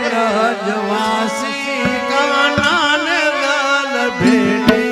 હારે વ્રજવાસી કાનન દલ ભેટીએ